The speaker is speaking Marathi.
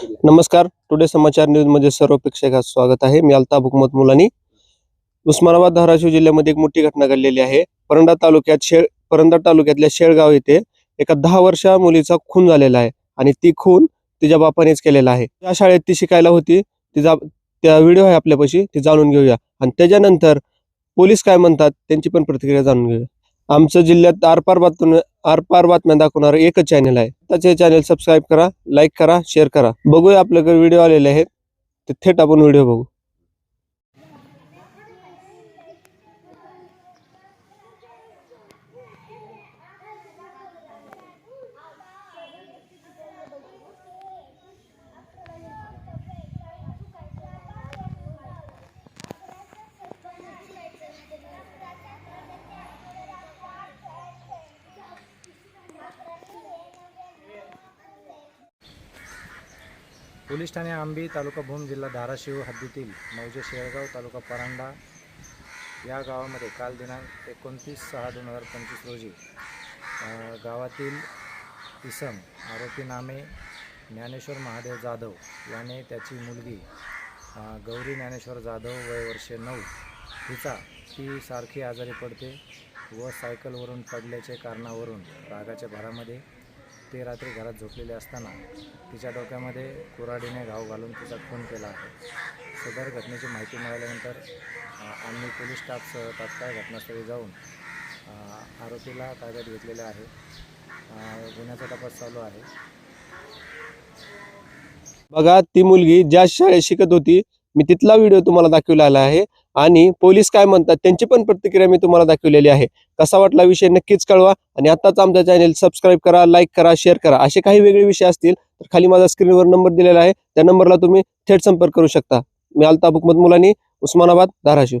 नमस्कार. टुडे समाचार न्यूजमध्ये सर्व प्रेक्षकांचं स्वागत आहे. मी अल्ताफ हुकमत मुलानी. उस्मानाबाद धाराशिव जिल्ह्यामध्ये एक मोठी घटना घडलेली आहे. परंडा तालुक्यात शेळ परंडा तालुक्यातल्या शेळगाव येथे एका दहा वर्षा मुलीचा खून झालेला आहे आणि ती खून तिच्या बापानेच केलेला आहे. ज्या शाळेत ती शिकायला होती तिचा त्या व्हिडिओ आहे आपल्यापाशी ती जाणून घेऊया. आणि त्याच्यानंतर पोलीस काय म्हणतात त्यांची पण प्रतिक्रिया जाणून घेऊया. आमचं जिल्ह्यात आरपार बातून आरपार बातम्या दाखवणार एकच चॅनल आहे. त्याचे चॅनल सबस्क्राईब करा लाईक करा शेअर करा. बघूया आपल्याकडे व्हिडिओ आलेले आहेत. ते थेट आपण व्हिडिओ बघू. पोलीस ठाणे आंबी तालुका भूम जिल्हा धाराशिव हद्दीतील मौजे शेळगाव तालुका परांडा या गावामध्ये काल दिनांक एकोणतीस सहा दोन हजार पंचवीस रोजी गावातील इसम आरोपी नामे ज्ञानेश्वर महादेव जाधव याने त्याची मुलगी गौरी ज्ञानेश्वर जाधव वय वर्षे नऊ हिचा ती सारखी आजारी पडते व सायकलवरून पडल्याच्या कारणावरून रागाच्या भरामध्ये ते रात्री घरात झोपलेले असताना तिच्या डोक्यामध्ये कुऱ्हाडीने घाव घालून तिचा खून केला. आहे सदर घटनेची माहिती मिळाल्यानंतर आम्ही पोलीस स्टाफसह तात्काळ घटनास्थळी जाऊन आरोपीला ताब्यात घेतलेले आहे. गुन्ह्याचा तपास चालू आहे. बघा ती मुलगी ज्या शाळेत शिकत होती मी तिथला व्हिडिओ तुम्हाला दाखवलेला आहे. आणि पोलीस काय म्हणतात त्यांची पण प्रतिक्रिया मी तुम्हाला दाखवलेली आहे. कसा वाटला विषय नक्कीच कळवा आणि आताच आमचा चॅनेल सबस्क्राईब करा लाईक करा शेअर करा असे काही वेगळे विषय असतील तर खाली माझा स्क्रीनवर नंबर दिलेला आहे. त्या नंबरला तुम्ही थेट संपर्क करू शकता. मी अल्ताफ हुकमत मुलानी उस्मानाबाद धाराशिव.